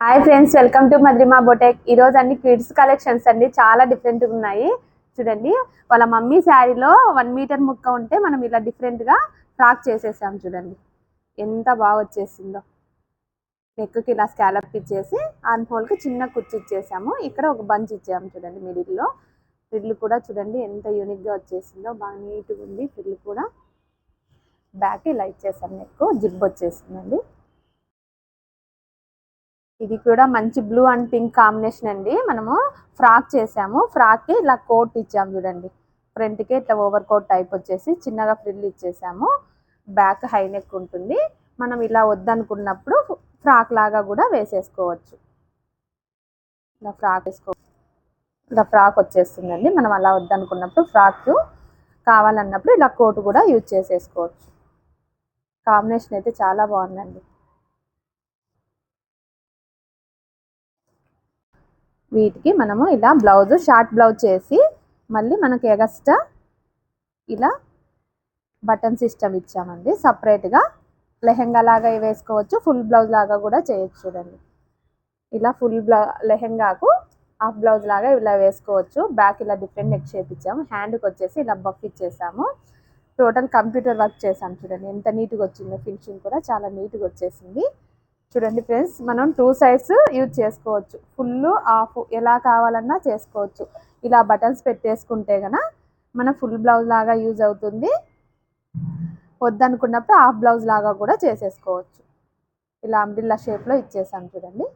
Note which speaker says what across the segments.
Speaker 1: Hi friends welcome to Madhrima boutique. ఈ రోజు అన్ని కిడ్స్ కలెక్షన్స్ అండి చాలా డిఫరెంట్గా ఉన్నాయి. చూడండి వాళ్ళ మమ్మీ శారీలో వన్ మీటర్ ముక్క ఉంటే మనం ఇలా డిఫరెంట్గా ఫ్రాక్ చేసేసాం చూడండి. ఎంత బాగా వచ్చేసిందో. నెక్కి ఇలా స్కాలప్ ఇచ్చేసి ఆన్ హోల్కి చిన్న కుర్చీ ఇచ్చేసాము. ఇక్కడ ఒక బంచ్ ఇచ్చాము చూడండి మిడిల్లో ఫ్రిల్ కూడా చూడండి ఎంత యూనిక్గా వచ్చేసిందో. బాగా నీట్గా ఉంది ఫ్రిల్ కూడా. బ్యాక్ ఇలా ఇచ్చేసాం నెక్ జిబ్ వచ్చేసిందండి. ఇది కూడా మంచి బ్లూ అండ్ పింక్ కాంబినేషన్ అండి. మనము ఫ్రాక్ చేసాము. ఫ్రాక్కి ఇలా కోట్ ఇచ్చాము చూడండి. ఫ్రంట్కి ఇట్లా ఓవర్ కోట్ టైప్ వచ్చేసి చిన్నగా ఫ్రిల్ ఇచ్చేసాము. బ్యాక్ హై నెక్ ఉంటుంది. మనం ఇలా వద్దనుకున్నప్పుడు ఫ్రాక్ లాగా కూడా వేసేసుకోవచ్చు. ఇలా ఫ్రాక్ వేసుకో ఇలా ఫ్రాక్ వచ్చేస్తుందండి. మనం అలా వద్దనుకున్నప్పుడు ఫ్రాక్ కావాలన్నప్పుడు ఇలా కోట్ కూడా యూజ్ చేసేసుకోవచ్చు. కాంబినేషన్ అయితే చాలా బాగుందండి. వీటికి మనము ఇలా బ్లౌజ్ షార్ట్ బ్లౌజ్ చేసి మళ్ళీ మనకి ఎగస్ట్రా ఇలా బటన్ సిస్టమ్ ఇచ్చామండి. సపరేట్గా లెహెంగా లాగా వేసుకోవచ్చు ఫుల్ బ్లౌజ్ లాగా కూడా చేయొచ్చు చూడండి. ఇలా ఫుల్ బ్లౌ లెహెంగాకు హాఫ్ బ్లౌజ్ లాగా ఇలా వేసుకోవచ్చు. బ్యాక్ ఇలా డిఫరెంట్ నెక్ షేప్ ఇచ్చాము. హ్యాండ్కి వచ్చేసి ఇలా బఫ్ ఇచ్చేసాము. టోటల్ కంప్యూటర్ వర్క్ చేసాము చూడండి. ఎంత నీట్గా వచ్చిందో ఫినిషింగ్ కూడా చాలా నీట్గా వచ్చేసింది. చూడండి ఫ్రెండ్స్ మనం టూ సైడ్స్ యూజ్ చేసుకోవచ్చు. ఫుల్ ఆఫ్ ఎలా కావాలన్నా చేసుకోవచ్చు. ఇలా బటన్స్ పెట్టేసుకుంటే కనుక మన ఫుల్ బ్లౌజ్ లాగా యూజ్ అవుతుంది. వద్దనుకున్నప్పుడు హాఫ్ బ్లౌజ్ లాగా కూడా చేసేసుకోవచ్చు. ఇలా అంబ్రిల్లా షేప్లో ఇచ్చేసాం చూడండి.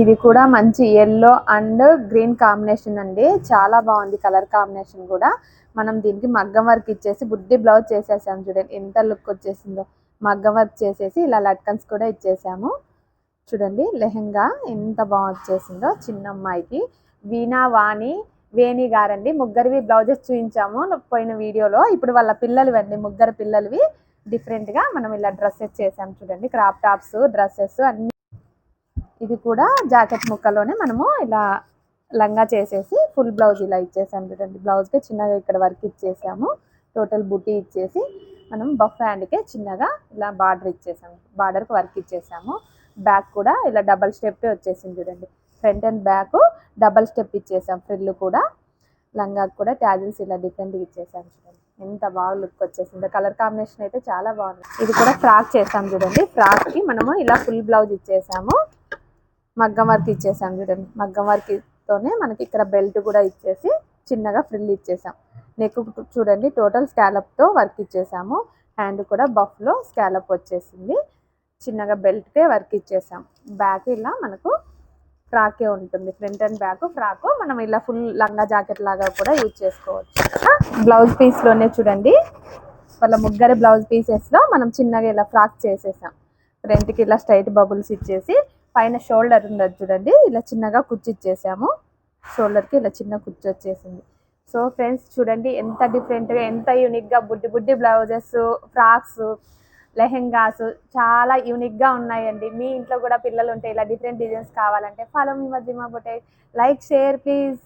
Speaker 1: ఇది కూడా మంచి ఎల్లో అండ్ గ్రీన్ కాంబినేషన్ అండి. చాలా బాగుంది కలర్ కాంబినేషన్ కూడా. మనం దీనికి మగ్గం వర్క్ ఇచ్చేసి బుడ్డి బ్లౌజ్ చేసేసాం చూడండి. ఎంత లుక్ వచ్చేసిందో. మగ్గ వర్క్ చేసేసి ఇలా లట్కన్స్ కూడా ఇచ్చేసాము. చూడండి లెహంగా ఎంత బాగా వచ్చేసిందో చిన్న అమ్మాయికి. వీణా వాణి వేణి గారండి. ముగ్గురివి బ్లౌజెస్ చూపించాము పోయిన వీడియోలో. ఇప్పుడు వాళ్ళ పిల్లలు అండి ముగ్గురు పిల్లలవి డిఫరెంట్గా మనం ఇలా డ్రెస్సెస్ చేసాం చూడండి. క్రాప్ టాప్స్ డ్రెస్సెస్ అన్ని. ఇది కూడా జాకెట్ ముక్కలోనే మనము ఇలా లంగా చేసేసి ఫుల్ బ్లౌజ్ ఇలా ఇచ్చేసాము చూడండి. బ్లౌజ్కి చిన్నగా ఇక్కడ వర్క్ ఇచ్చేసాము. టోటల్ బుట్టి ఇచ్చేసి మనం బఫ్ హ్యాండ్కే చిన్నగా ఇలా బార్డర్ ఇచ్చేసాము. బార్డర్కి వర్క్ ఇచ్చేసాము. బ్యాక్ కూడా ఇలా డబల్ స్టెప్ వచ్చేసింది చూడండి. Front and back double step ఇచ్చేసాం. ఫ్రిల్ కూడా లంగాకు కూడా ట్యాజిల్స్ ఇలా డిఫరెంట్గా ఇచ్చేసాం చూడండి. ఎంత బాగా లుక్ వచ్చేసింది. కలర్ కాంబినేషన్ అయితే చాలా బాగుంది. ఇది కూడా ఫ్రాక్ చేసాం చూడండి. ఫ్రాక్కి మనము ఇలా ఫుల్ బ్లౌజ్ ఇచ్చేసాము. మగ్గం వర్క్ ఇచ్చేసాం చూడండి. మగ్గం వర్క్తోనే మనకి ఇక్కడ బెల్ట్ కూడా ఇచ్చేసి చిన్నగా ఫ్రిల్ ఇచ్చేసాం. నెక్ చూడండి టోటల్ స్కాలప్తో వర్క్ ఇచ్చేసాము. హ్యాండ్ కూడా బఫ్లో స్కాలప్ వచ్చేసింది. చిన్నగా బెల్ట్కే వర్క్ ఇచ్చేసాం. బ్యాక్ ఇలా మనకు ఫ్రాకే ఉంటుంది. ఫ్రంట్ అండ్ బ్యాక్ ఫ్రాక్ మనం ఇలా ఫుల్ లంగా జాకెట్ లాగా కూడా యూజ్ చేసుకోవచ్చు. బ్లౌజ్ పీస్లోనే చూడండి. వాళ్ళ ముగ్గురు బ్లౌజ్ పీసెస్లో మనం చిన్నగా ఇలా ఫ్రాక్ చేసేసాం. ఫ్రంట్కి ఇలా స్ట్రైట్ బబుల్స్ ఇచ్చేసి పైన షోల్డర్ ఉండదు చూడండి. ఇలా చిన్నగా కుర్చీ ఇచ్చేసాము. షోల్డర్కి ఇలా చిన్న కుచ్చి వచ్చేసింది. సో ఫ్రెండ్స్ చూడండి ఎంత డిఫరెంట్గా ఎంత యూనిక్గా బుడ్డి బుడ్డి బ్లౌజెస్ ఫ్రాక్స్ లెహెంగాస్ చాలా యూనిక్గా ఉన్నాయండి. మీ ఇంట్లో కూడా పిల్లలు ఉంటే ఇలా డిఫరెంట్ డిజైన్స్ కావాలంటే ఫాలో మీ మధ్య మా బొటే లైక్ షేర్ ప్లీజ్